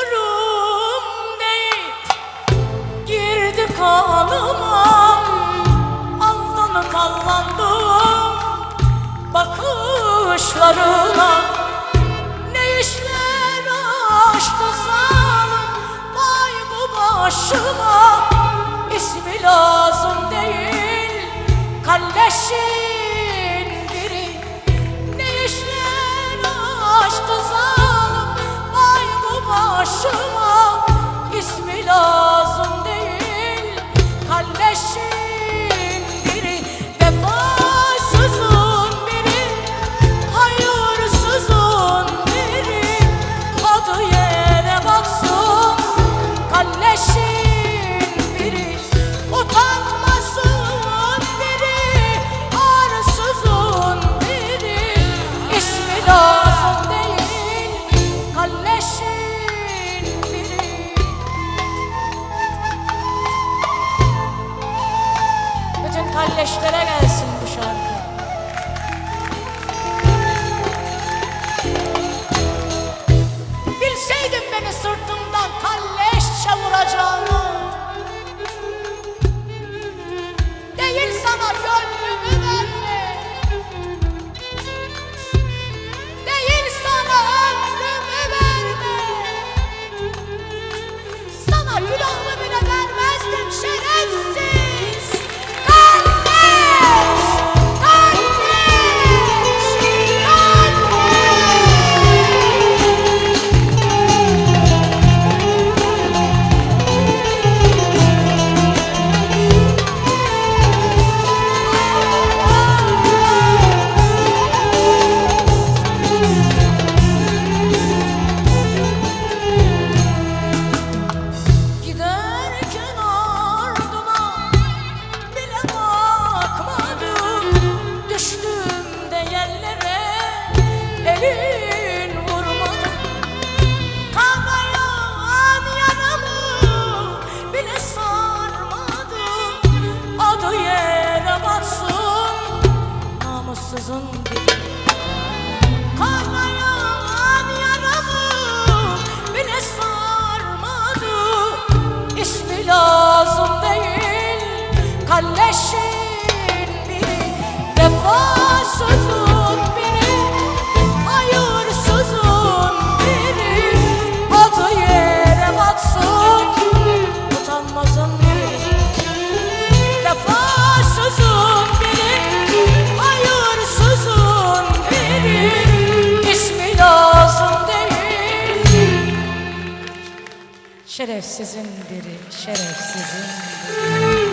durum değil Girdi kanıma Aldanıp allandım Bakışlarına. beşlere gelsin. ateşin biri Vefasızın biri biri. Adı yere batsın Utanmazın biri. Vefasızın biri Hayırsızın biri. İsmi lazım değil. Şerefsizin biri Şerefsizin biri.